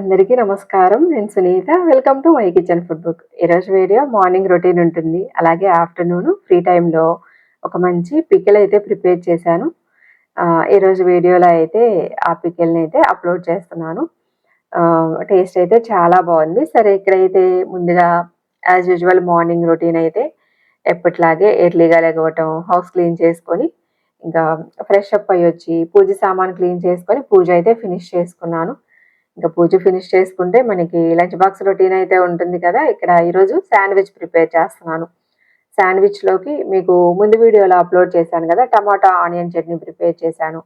అందరికీ నమస్కారం. నేను Sunitha. Welcome to my kitchen food book ఈరోజు వీడియో మార్నింగ్ రొటీన్ ఉంటుంది. అలాగే ఆఫ్టర్నూన్ ఫ్రీ టైంలో ఒక మంచి పికిల్ అయితే ప్రిపేర్ చేశాను. ఈరోజు వీడియోలో అయితే ఆ పికిల్ని అయితే అప్లోడ్ చేస్తున్నాను. టేస్ట్ అయితే చాలా బాగుంది. సరే ఇక్కడైతే ముందుగా యాజ్ యూజువల్ మార్నింగ్ రొటీన్ అయితే ఎప్పటిలాగే ఎర్లీగా లెగవటం హౌస్ క్లీన్ చేసుకొని ఇంకా ఫ్రెష్ అప్ అయ్యి వచ్చి పూజ సామాన్ క్లీన్ చేసుకొని పూజ అయితే ఫినిష్ చేసుకున్నాను. ఇంకా పూజ ఫినిష్ చేసుకుంటే మనకి లంచ్ బాక్స్ రొటీన్ అయితే ఉంటుంది కదా. ఇక్కడ ఈరోజు శాండ్విచ్ ప్రిపేర్ చేస్తున్నాను. శాండ్విచ్లోకి మీకు ముందు వీడియోలో అప్లోడ్ చేశాను కదా. టమాటా ఆనియన్ చట్నీ ప్రిపేర్ చేశాను.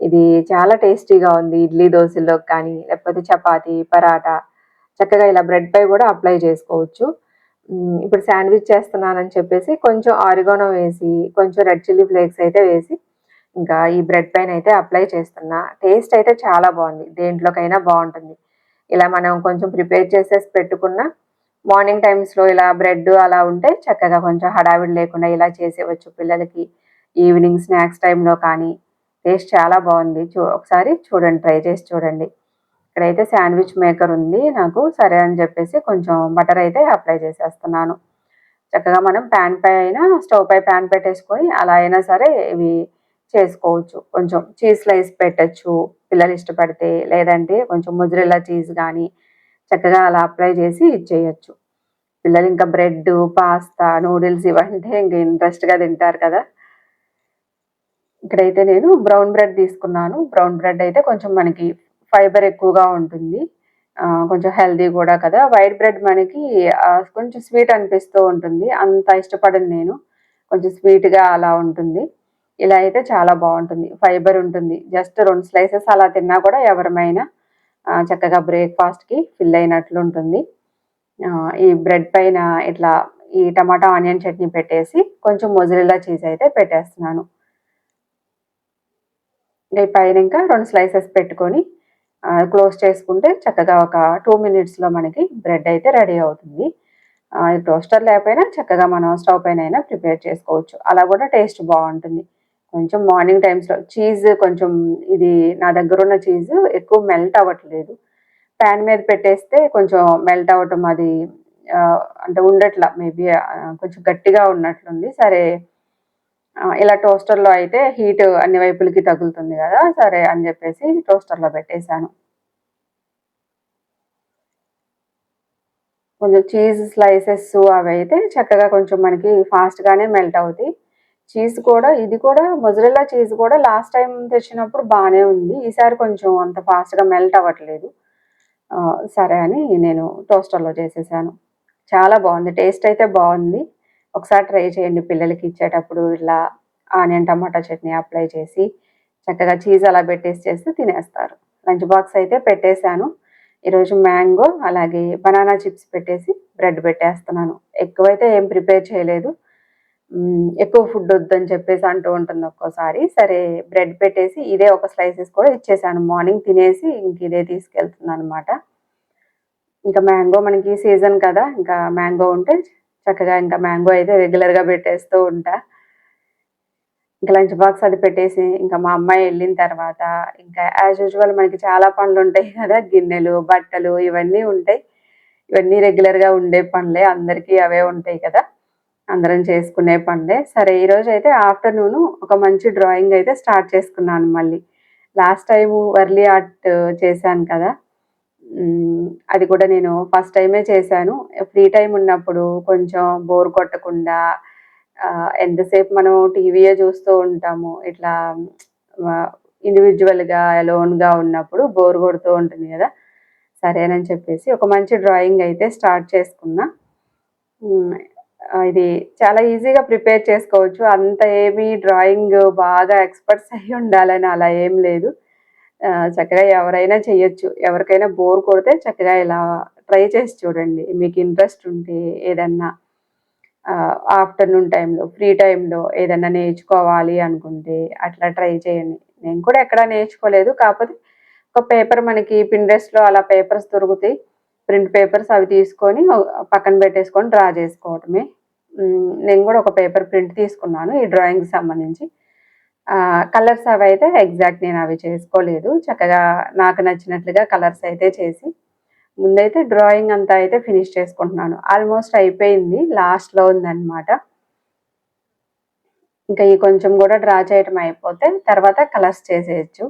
ఇది చాలా టేస్టీగా ఉంది. ఇడ్లీ దోశల్లోకి కానీ లేకపోతే చపాతి పరాటా చక్కగా ఇలా బ్రెడ్ పై కూడా అప్లై చేసుకోవచ్చు. ఇప్పుడు శాండ్విచ్ చేస్తున్నానని చెప్పేసి కొంచెం ఆరిగోనో వేసి కొంచెం రెడ్ చిల్లీ ఫ్లేక్స్ అయితే వేసి ఇంకా ఈ బ్రెడ్ పైన అయితే అప్లై చేస్తున్నా. టేస్ట్ అయితే చాలా బాగుంది. దేంట్లోకైనా బాగుంటుంది. ఇలా మనం కొంచెం ప్రిపేర్ చేసేసి పెట్టుకున్న మార్నింగ్ టైమ్స్లో ఇలా బ్రెడ్ అలా ఉంటే చక్కగా కొంచెం హడావిడి లేకుండా ఇలా చేసేవచ్చు పిల్లలకి. ఈవినింగ్ స్నాక్స్ టైంలో కానీ టేస్ట్ చాలా బాగుంది. చూ ఒకసారి చూడండి ట్రై చేసి చూడండి. ఇక్కడైతే శాండ్విచ్ మేకర్ ఉంది నాకు సరే అని చెప్పేసి కొంచెం బటర్ అయితే అప్లై చేసేస్తున్నాను. చక్కగా మనం ప్యాన్ పై అయినా స్టవ్ పై ప్యాన్ పెట్టేసుకొని అలా అయినా సరే ఇవి చేసుకోవచ్చు. కొంచెం చీజ్ స్లైస్ పెట్టచ్చు పిల్లలు ఇష్టపడితే. లేదంటే కొంచెం ముజ్రెల్లా చీజ్ కానీ చక్కగా అలా అప్లై చేసి ఇచ్చేయచ్చు పిల్లలు ఇంకా బ్రెడ్ పాస్తా నూడిల్స్ ఇవంటే ఇంకా ఇంట్రెస్ట్గా తింటారు కదా. ఇక్కడైతే నేను బ్రౌన్ బ్రెడ్ తీసుకున్నాను. బ్రౌన్ బ్రెడ్ అయితే కొంచెం మనకి ఫైబర్ ఎక్కువగా ఉంటుంది. కొంచెం హెల్దీ కూడా కదా. వైట్ బ్రెడ్ మనకి కొంచెం స్వీట్ అనిపిస్తూ ఉంటుంది. అంత ఇష్టపడను నేను. కొంచెం స్వీట్గా అలా ఉంటుంది. ఇలా అయితే చాలా బాగుంటుంది. ఫైబర్ ఉంటుంది. జస్ట్ రెండు స్లైసెస్ అలా తిన్నా కూడా ఎవరమైనా చక్కగా బ్రేక్ఫాస్ట్కి ఫిల్ అయినట్లు ఉంటుంది. ఈ బ్రెడ్ పైన ఇట్లా ఈ టమాటా ఆనియన్ చట్నీ పెట్టేసి కొంచెం మొజరిల్లా చీజ్ అయితే పెట్టేస్తున్నాను. ఈ పైన ఇంకా రెండు స్లైసెస్ పెట్టుకొని క్లోజ్ చేసుకుంటే చక్కగా ఒక టూ మినిట్స్లో మనకి బ్రెడ్ అయితే రెడీ అవుతుంది. టోస్టర్ లేకపోయినా చక్కగా మనం స్టవ్ పైన అయినా ప్రిపేర్ చేసుకోవచ్చు. అలా కూడా టేస్ట్ బాగుంటుంది. కొంచెం మార్నింగ్ టైమ్స్లో చీజ్ కొంచెం ఇది నా దగ్గర ఉన్న చీజ్ ఎక్కువ మెల్ట్ అవ్వట్లేదు. ప్యాన్ మీద పెట్టేస్తే కొంచెం మెల్ట్ అవ్వటం అది అంటే ఉండట్లా మేబీ కొంచెం గట్టిగా ఉన్నట్లుంది. సరే ఇలా టోస్టర్లో అయితే హీట్ అన్ని వైపులకి తగులుతుంది కదా సరే అని చెప్పేసి టోస్టర్లో పెట్టేశాను. కొంచెం చీజ్ స్లైసెస్ అవి అయితే చక్కగా కొంచెం మనకి ఫాస్ట్గానే మెల్ట్ అవుతాయి. చీజ్ కూడా ఇది కూడా మొజరెల్లా చీజ్ కూడా లాస్ట్ టైం తెచ్చినప్పుడు బాగానే ఉంది. ఈసారి కొంచెం అంత ఫాస్ట్గా మెల్ట్ అవ్వట్లేదు. సరే అని నేను టోస్టర్లో చేసేసాను. చాలా బాగుంది. టేస్ట్ అయితే బాగుంది. ఒకసారి ట్రై చేయండి పిల్లలకి ఇచ్చేటప్పుడు. ఇలా ఆనియన్ టమాటా చట్నీ అప్లై చేసి చక్కగా చీజ్ అలా పెట్టేసి చేస్తే తినేస్తారు. లంచ్ బాక్స్ అయితే పెట్టేశాను. ఈరోజు మ్యాంగో అలాగే బనానా చిప్స్ పెట్టేసి బ్రెడ్ పెట్టేస్తున్నాను. ఎక్కువైతే ఏం ప్రిపేర్ చేయలేదు. ఎక్కువ ఫుడ్ వద్దని చెప్పేసి అంటూ ఉంటుంది ఒక్కోసారి. సరే బ్రెడ్ పెట్టేసి ఇదే ఒక స్లైసెస్ కూడా ఇచ్చేసాను. మార్నింగ్ తినేసి ఇంక ఇదే తీసుకెళ్తుంది అనమాట ఇంకా మ్యాంగో మనకి సీజన్ కదా ఇంకా మ్యాంగో ఉంటే చక్కగా ఇంకా మ్యాంగో అయితే రెగ్యులర్గా పెట్టేస్తూ ఉంటా. ఇంకా లంచ్ బాక్స్ అది పెట్టేసి ఇంకా మా అమ్మాయి వెళ్ళిన తర్వాత ఇంకా యాజ్ యూజువల్ మనకి చాలా పనులు ఉంటాయి కదా గిన్నెలు బట్టలు ఇవన్నీ ఉంటాయి. ఇవన్నీ రెగ్యులర్గా ఉండే పనులే అందరికీ అవే ఉంటాయి కదా. అందరం చేసుకునే పనులే సరే ఈరోజు అయితే ఆఫ్టర్నూన్ ఒక మంచి డ్రాయింగ్ అయితే స్టార్ట్ చేసుకున్నాను మళ్ళీ. లాస్ట్ టైం వర్లీ ఆర్ట్ చేశాను కదా. అది కూడా నేను ఫస్ట్ టైమే చేశాను. ఫ్రీ టైం ఉన్నప్పుడు కొంచెం బోర్ కొట్టకుండా ఎంతసేపు మనం టీవీయే చూస్తూ ఉంటాము. ఇట్లా ఇండివిజువల్గా అలోన్గా ఉన్నప్పుడు బోర్ కొడుతూ ఉంటుంది కదా. సరేనని చెప్పేసి ఒక మంచి డ్రాయింగ్ అయితే స్టార్ట్ చేసుకున్నా. ఇది చాలా ఈజీగా ప్రిపేర్ చేసుకోవచ్చు. అంత ఏమీ డ్రాయింగ్ బాగా ఎక్స్పర్ట్స్ అయి ఉండాలని అలా ఏం లేదు. చక్కగా ఎవరైనా చేయొచ్చు ఎవరికైనా బోర్ కొడితే చక్కగా ఇలా ట్రై చేసి చూడండి. మీకు ఇంట్రెస్ట్ ఉంటే ఏదన్నా ఆఫ్టర్నూన్ టైంలో ఫ్రీ టైంలో ఏదన్నా నేర్చుకోవాలి అనుకుంటే అట్లా ట్రై చేయండి. నేను కూడా ఎక్కడా నేర్చుకోలేదు. కాకపోతే ఒక పేపర్ మనకి పిండ్రెస్ట్లో అలా పేపర్స్ దొరుకుతాయి. ప్రింట్ పేపర్స్ అవి తీసుకొని పక్కన పెట్టేసుకొని డ్రా చేసుకోవటమే. నేను కూడా ఒక పేపర్ ప్రింట్ తీసుకున్నాను ఈ డ్రాయింగ్కి సంబంధించి. కలర్స్ అవి అయితే ఎగ్జాక్ట్ నేను అవి చేసుకోలేదు. చక్కగా నాకు నచ్చినట్లుగా కలర్స్ అయితే చేసి ముందైతే డ్రాయింగ్ అంతా అయితే ఫినిష్ చేసుకుంటున్నాను. ఆల్మోస్ట్ అయిపోయింది. లాస్ట్లో ఉందన్నమాట. ఇంకా ఈ కొంచెం కూడా డ్రా చేయటం అయిపోతే తర్వాత కలర్స్ చేసేయచ్చు.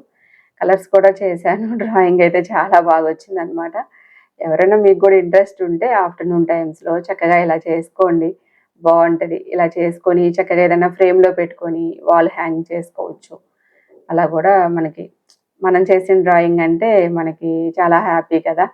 కలర్స్ కూడా చేశాను. డ్రాయింగ్ అయితే చాలా బాగా వచ్చింది అనమాట ఎవరైనా మీకు కూడా ఇంట్రెస్ట్ ఉంటే ఆఫ్టర్నూన్ టైమ్స్లో చక్కగా ఇలా చేసుకోండి. బాగుంటుంది. ఇలా చేసుకొని చక్కగా ఏదైనా ఫ్రేమ్లో పెట్టుకొని వాల్ హ్యాంగ్ చేసుకోవచ్చు. అలా కూడా మనకి మనం చేసిన డ్రాయింగ్ అంటే మనకి చాలా హ్యాపీ కదా.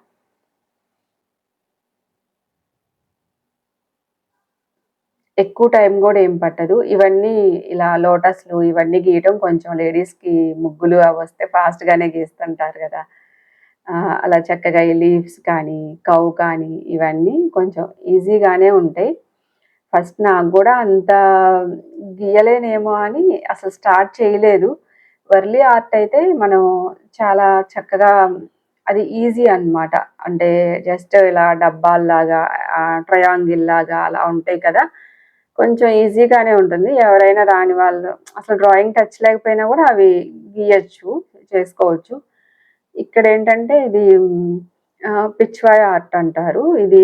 ఎక్కువ టైం కూడా ఏం పట్టదు. ఇవన్నీ ఇలా లోటస్లు ఇవన్నీ గీయటం కొంచెం లేడీస్కి ముగ్గులు అవి వస్తే ఫాస్ట్గానే గీస్తుంటారు కదా. అలా చక్కగా ఈ లీవ్స్ కానీ కౌ కానీ ఇవన్నీ కొంచెం ఈజీగానే ఉంటాయి. ఫస్ట్ నాకు కూడా అంత గీయలేనేమో అని అసలు స్టార్ట్ చేయలేదు. వర్లీ ఆర్ట్ అయితే మనం చాలా చక్కగా అది ఈజీ అనమాట అంటే జస్ట్ ఇలా డబ్బాల్లాగా ట్రయాంగిల్ లాగా అలా ఉంటాయి కదా. కొంచెం ఈజీగానే ఉంటుంది. ఎవరైనా రాని వాళ్ళు అసలు డ్రాయింగ్ టచ్ లేకపోయినా కూడా అవి గీయచ్చు చేసుకోవచ్చు. ఇక్కడ ఏంటంటే ఇది పిచ్వాయ్ ఆర్ట్ అంటారు. ఇది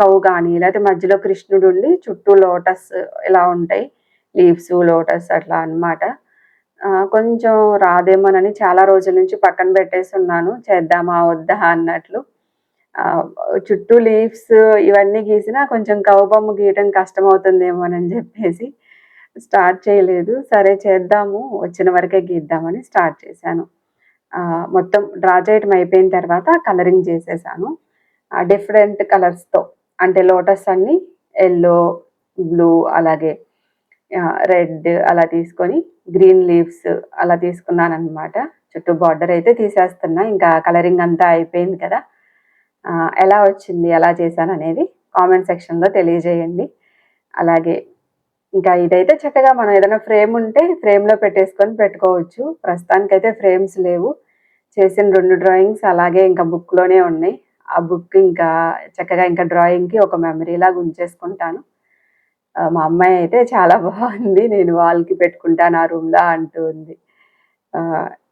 కవు కానీ లేకపోతే మధ్యలో కృష్ణుడు ఉండి చుట్టూ లోటస్ ఇలా ఉంటాయి. లీవ్స్ లోటస్ అట్లా అనమాట కొంచెం రాదేమోనని చాలా రోజుల నుంచి పక్కన పెట్టేసి ఉన్నాను చేద్దామా వద్దా అన్నట్లు. చుట్టూ లీవ్స్ ఇవన్నీ గీసినా కొంచెం కవబొమ్మ గీయటం కష్టమవుతుందేమోనని చెప్పేసి స్టార్ట్ చేయలేదు. సరే చేద్దాము వచ్చిన వరకే గీద్దామని స్టార్ట్ చేశాను. మొత్తం డ్రా చేయటం అయిపోయిన తర్వాత కలరింగ్ చేసేసాను. డిఫరెంట్ కలర్స్తో అంటే లోటస్ అన్ని ఎల్లో బ్లూ అలాగే రెడ్ అలా తీసుకొని గ్రీన్ లీవ్స్ అలా తీసుకున్నాను అనమాట చుట్టూ బార్డర్ అయితే తీసేస్తున్నా ఇంకా కలరింగ్ అంతా అయిపోయింది కదా. ఎలా వచ్చింది ఎలా చేశాను అనేది కామెంట్ సెక్షన్లో తెలియజేయండి. అలాగే ఇంకా ఇదైతే చక్కగా మనం ఏదైనా ఫ్రేమ్ ఉంటే ఫ్రేమ్లో పెట్టేసుకొని పెట్టుకోవచ్చు. ప్రస్తుతానికైతే ఫ్రేమ్స్ లేవు. చేసిన రెండు డ్రాయింగ్స్ అలాగే ఇంకా బుక్లోనే ఉన్నాయి. ఆ బుక్ ఇంకా చక్కగా ఇంకా డ్రాయింగ్కి ఒక మెమరీ లాగా ఉంచేసుకుంటాను. మా అమ్మాయి అయితే చాలా బాగుంది. నేను వాళ్ళకి పెట్టుకుంటాను ఆ రూమ్లో అంటూ ఉంది.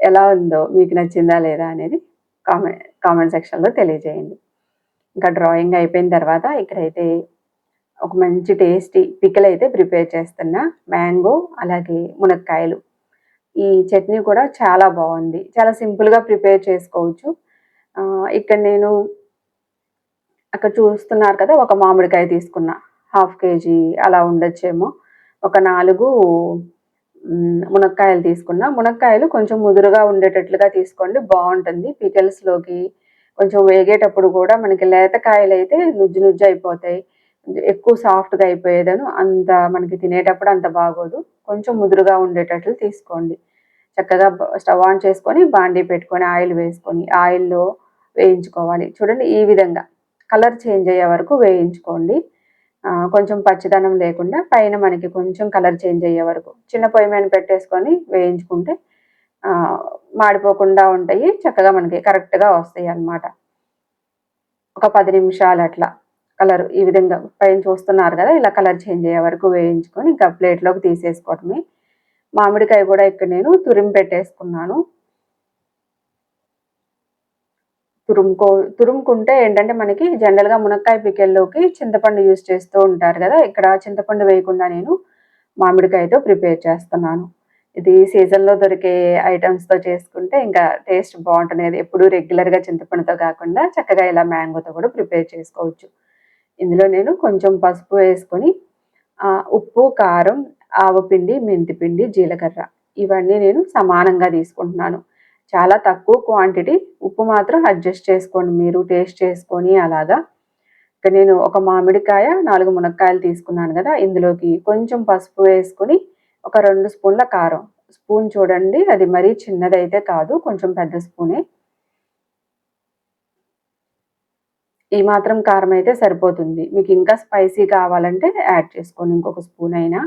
ఎలా ఉందో మీకు నచ్చిందా లేదా అనేది కామెంట్ కామెంట్ సెక్షన్లో తెలియజేయండి. ఇంకా డ్రాయింగ్ అయిపోయిన తర్వాత ఇక్కడైతే ఒక మంచి టేస్టీ పిక్కలు అయితే ప్రిపేర్ చేస్తున్నా మ్యాంగో అలాగే మునక్కాయలు. ఈ చట్నీ కూడా చాలా బాగుంది. చాలా సింపుల్గా ప్రిపేర్ చేసుకోవచ్చు. ఇక్కడ నేను అక్కడ చూస్తున్నారు కదా ఒక మామిడికాయ తీసుకున్నా. హాఫ్ కేజీ అలా ఉండొచ్చేమో. ఒక నాలుగు మునక్కాయలు తీసుకున్నా. మునక్కాయలు కొంచెం ముదురుగా ఉండేటట్లుగా తీసుకోండి. బాగుంటుంది. పికల్స్లోకి కొంచెం వేగేటప్పుడు కూడా మనకి లేతకాయలు అయితే నుజ్జు నుజ్జు అయిపోతాయి. ఎక్కువ సాఫ్ట్గా అయిపోయేదను. అంత మనకి తినేటప్పుడు అంత బాగోదు. కొంచెం ముదురుగా ఉండేటట్లు తీసుకోండి. చక్కగా స్టవ్ ఆన్ చేసుకొని బాండీ పెట్టుకొని ఆయిల్ వేసుకొని ఆయిల్లో వేయించుకోవాలి. చూడండి ఈ విధంగా. కలర్ చేంజ్ అయ్యే వరకు వేయించుకోండి. కొంచెం పచ్చదనం లేకుండా పైన మనకి కొంచెం కలర్ చేంజ్ అయ్యే వరకు. చిన్న పొయ్యి మీద పెట్టేసుకొని వేయించుకుంటే మాడిపోకుండా ఉంటాయి. చక్కగా మనకి కరెక్ట్గా వస్తాయి అన్నమాట. ఒక పది నిమిషాలు అట్లా కలర్ ఈ విధంగా పైన చూస్తున్నారు కదా ఇలా కలర్ చేంజ్ అయ్యే వరకు వేయించుకొని ఇంకా ప్లేట్లోకి తీసేసుకోవటమే మామిడికాయ కూడా ఇక్కడ నేను తురిమి పెట్టేసుకున్నాను. తురుముకో తురుముకుంటే ఏంటంటే మనకి జనరల్గా మునక్కాయ పికెల్లోకి చింతపండు యూజ్ చేస్తూ ఉంటారు కదా ఇక్కడ చింతపండు వేయకుండా నేను మామిడికాయతో ప్రిపేర్ చేస్తున్నాను. ఇది సీజన్లో దొరికే ఐటమ్స్తో చేసుకుంటే ఇంకా టేస్ట్ బాగుంటుంది. ఎప్పుడు రెగ్యులర్గా చింతపండుతో కాకుండా చక్కగా ఇలా మ్యాంగోతో కూడా ప్రిపేర్ చేసుకోవచ్చు. ఇందులో నేను కొంచెం పసుపు వేసుకొని ఉప్పు కారం ఆవపిండి మెంతిపిండి జీలకర్ర ఇవన్నీ నేను సమానంగా తీసుకుంటున్నాను. చాలా తక్కువ క్వాంటిటీ ఉప్పు మాత్రం అడ్జస్ట్ చేసుకోండి మీరు టేస్ట్ చేసుకొని అలాగా. ఇక నేను ఒక మామిడికాయ నాలుగు మునక్కాయలు తీసుకున్నాను కదా ఇందులోకి కొంచెం పసుపు వేసుకొని ఒక రెండు స్పూన్ల కారం. స్పూన్ చూడండి అది మరీ చిన్నదైతే కాదు కొంచెం పెద్ద స్పూనే. ఈ మాత్రం కారం అయితే సరిపోతుంది. మీకు ఇంకా స్పైసీ కావాలంటే యాడ్ చేసుకోండి. ఇంకొక స్పూన్ అయినా.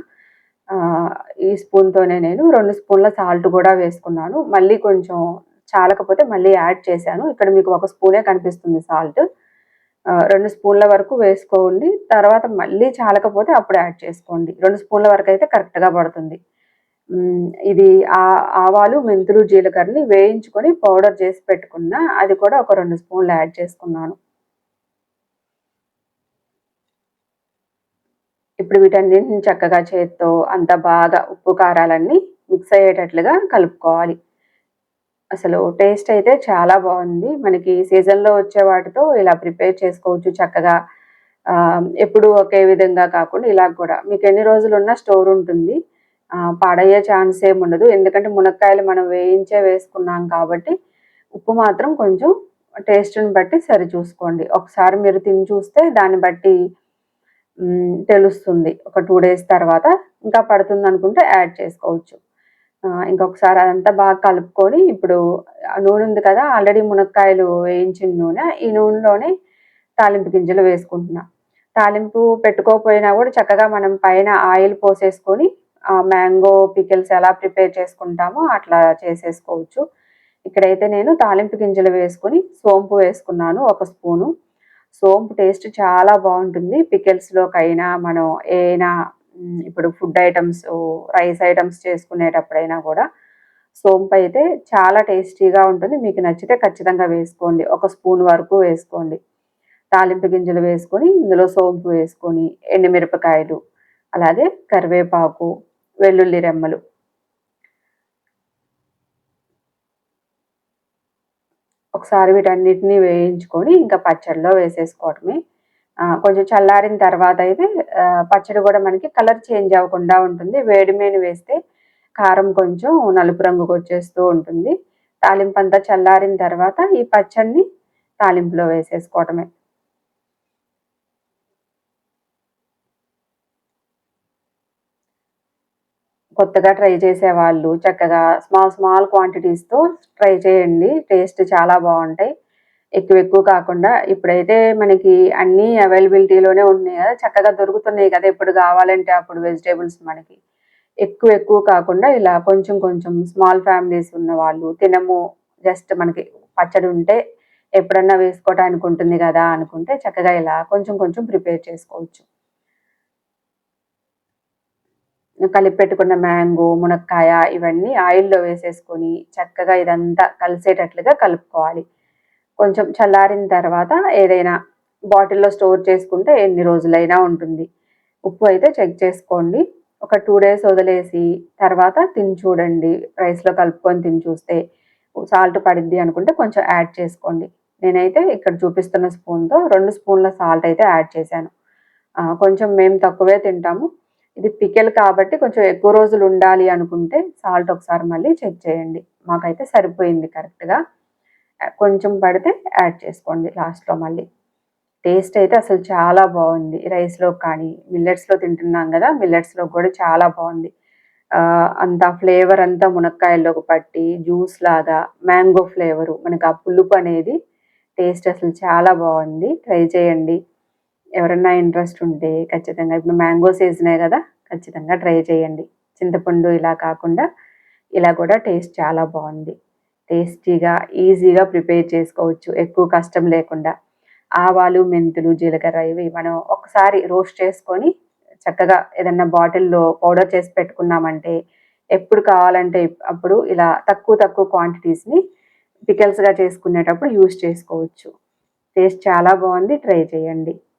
ఈ స్పూన్తోనే నేను రెండు స్పూన్ల సాల్ట్ కూడా వేసుకున్నాను. మళ్ళీ కొంచెం చాలకపోతే మళ్ళీ యాడ్ చేశాను. ఇక్కడ మీకు ఒక స్పూనే కనిపిస్తుంది సాల్ట్ రెండు స్పూన్ల వరకు వేసుకోండి. తర్వాత మళ్ళీ చాలకపోతే అప్పుడు యాడ్ చేసుకోండి. రెండు స్పూన్ల వరకు అయితే కరెక్ట్గా పడుతుంది. ఇది ఆవాలు మెంతులు జీలకర్రని వేయించుకొని పౌడర్ చేసి పెట్టుకున్న అది కూడా ఒక రెండు స్పూన్లు యాడ్ చేసుకున్నాను. ఇప్పుడు వీటన్నింటిని చక్కగా చేత్తో అంత బాగా ఉప్పు కారాలన్నీ మిక్స్ అయ్యేటట్లుగా కలుపుకోవాలి. అసలు టేస్ట్ అయితే చాలా బాగుంది. మనకి సీజన్లో వచ్చే వాటితో ఇలా ప్రిపేర్ చేసుకోవచ్చు చక్కగా. ఎప్పుడు ఒకే విధంగా కాకుండా ఇలా కూడా. మీకు ఎన్ని రోజులు ఉన్నా స్టోర్ ఉంటుంది. పాడయ్యే ఛాన్స్ ఏమి ఉండదు. ఎందుకంటే మునక్కాయలు మనం వేయించే వేసుకున్నాం కాబట్టి ఉప్పు మాత్రం కొంచెం టేస్ట్ని బట్టి సరి చూసుకోండి. ఒకసారి మీరు తిని చూస్తే దాన్ని బట్టి తెలుస్తుంది. ఒక టూ డేస్ తర్వాత ఇంకా పడుతుంది అనుకుంటే యాడ్ చేసుకోవచ్చు. ఇంకొకసారి అదంతా బాగా కలుపుకొని ఇప్పుడు నూనె ఉంది కదా ఆల్రెడీ మునక్కాయలు వేయించిన నూనె ఈ నూనెలోనే తాలింపు గింజలు వేసుకుంటున్నా. తాలింపు పెట్టుకోకపోయినా కూడా చక్కగా మనం పైన ఆయిల్ పోసేసుకొని మ్యాంగో పికిల్స్ ఎలా ప్రిపేర్ చేసుకుంటామో అట్లా చేసేసుకోవచ్చు. ఇక్కడైతే నేను తాలింపు గింజలు వేసుకొని సోంపు వేసుకున్నాను ఒక స్పూను. సోంపు టేస్ట్ చాలా బాగుంటుంది. పికిల్స్లోకైనా మనం ఏనా ఇప్పుడు ఫుడ్ ఐటమ్స్ రైస్ ఐటమ్స్ చేసుకునేటప్పుడైనా కూడా సోంపు అయితే చాలా టేస్టీగా ఉంటుంది. మీకు నచ్చితే ఖచ్చితంగా వేసుకోండి. ఒక స్పూన్ వరకు వేసుకోండి. తాలింపు గింజలు వేసుకొని ఇందులో సోంపు వేసుకొని ఎండుమిరపకాయలు అలాగే కరివేపాకు వెల్లుల్లి రెమ్మలు ఒకసారి వీటన్నిటిని వేయించుకొని ఇంకా పచ్చడిలో వేసేసుకోవటమే కొంచెం చల్లారిన తర్వాత అయితే పచ్చడి కూడా మనకి కలర్ చేంజ్ అవ్వకుండా ఉంటుంది. వేడి మీద వేస్తే కారం కొంచెం నలుపు రంగుకు వచ్చేస్తూ ఉంటుంది. తాలింపు అంతా చల్లారిన తర్వాత ఈ పచ్చడిని తాలింపులో వేసేసుకోవటమే కొత్తగా ట్రై చేసే వాళ్ళు చక్కగా స్మాల్ స్మాల్ క్వాంటిటీస్తో ట్రై చేయండి. టేస్ట్ చాలా బాగుంటాయి. ఎక్కువ ఎక్కువ కాకుండా ఇప్పుడైతే మనకి అన్నీ అవైలబిలిటీలోనే ఉన్నాయి కదా. చక్కగా దొరుకుతున్నాయి కదా ఎప్పుడు కావాలంటే అప్పుడు వెజిటేబుల్స్ మనకి. ఎక్కువ ఎక్కువ కాకుండా ఇలా కొంచెం కొంచెం స్మాల్ ఫ్యామిలీస్ ఉన్న వాళ్ళు తినము. జస్ట్ మనకి పచ్చడి ఉంటే ఎప్పుడన్నా వేసుకోవటానికి ఉంటుంది కదా అనుకుంటే చక్కగా ఇలా కొంచెం కొంచెం ప్రిపేర్ చేసుకోవచ్చు. కలిపి పెట్టుకున్న మ్యాంగో మునక్కాయ ఇవన్నీ ఆయిల్లో వేసేసుకొని చక్కగా ఇదంతా కలిసేటట్లుగా కలుపుకోవాలి. కొంచెం చల్లారిన తర్వాత ఏదైనా బాటిల్లో స్టోర్ చేసుకుంటే ఎన్ని రోజులైనా ఉంటుంది. ఉప్పు అయితే చెక్ చేసుకోండి. ఒక టూ డేస్ వదిలేసి తర్వాత తిని చూడండి. రైస్లో కలుపుకొని తిని చూస్తే సాల్ట్ పడిద్ది అనుకుంటే కొంచెం యాడ్ చేసుకోండి. నేనైతే ఇక్కడ చూపిస్తున్న స్పూన్తో రెండు స్పూన్ల సాల్ట్ అయితే యాడ్ చేశాను. కొంచెం మేము తక్కువే తింటాము. ఇది పికెల్ కాబట్టి కొంచెం ఎక్కువ రోజులు ఉండాలి అనుకుంటే సాల్ట్ ఒకసారి మళ్ళీ చెక్ చేయండి. మాకైతే సరిపోయింది కరెక్ట్గా కొంచెం పడితే యాడ్ చేసుకోండి లాస్ట్లో మళ్ళీ. టేస్ట్ అయితే అసలు చాలా బాగుంది. రైస్లో కానీ మిల్లెట్స్లో తింటున్నాం కదా మిల్లెట్స్లో కూడా చాలా బాగుంది. అంత ఫ్లేవర్ అంతా మునక్కాయల్లోకి పట్టి జ్యూస్ లాగా మ్యాంగో ఫ్లేవరు మనకు ఆ పులుపు అనేది టేస్ట్ అసలు చాలా బాగుంది. ట్రై చేయండి. ఎవరన్నా ఇంట్రెస్ట్ ఉంటే ఖచ్చితంగా. ఇప్పుడు మ్యాంగో సీజనే కదా ఖచ్చితంగా ట్రై చేయండి. చింతపండు ఇలా కాకుండా ఇలా కూడా టేస్ట్ చాలా బాగుంది. టేస్టీగా ఈజీగా ప్రిపేర్ చేసుకోవచ్చు. ఎక్కువ కష్టం లేకుండా. ఆవాలు మెంతులు జీలకర్ర ఇవి మనం ఒకసారి రోస్ట్ చేసుకొని చక్కగా ఏదన్నా బాటిల్లో పౌడర్ చేసి పెట్టుకున్నామంటే ఎప్పుడు కావాలంటే అప్పుడు ఇలా తక్కువ తక్కువ క్వాంటిటీస్ని పికల్స్గా చేసుకునేటప్పుడు యూస్ చేసుకోవచ్చు. టేస్ట్ చాలా బాగుంది. ట్రై చేయండి.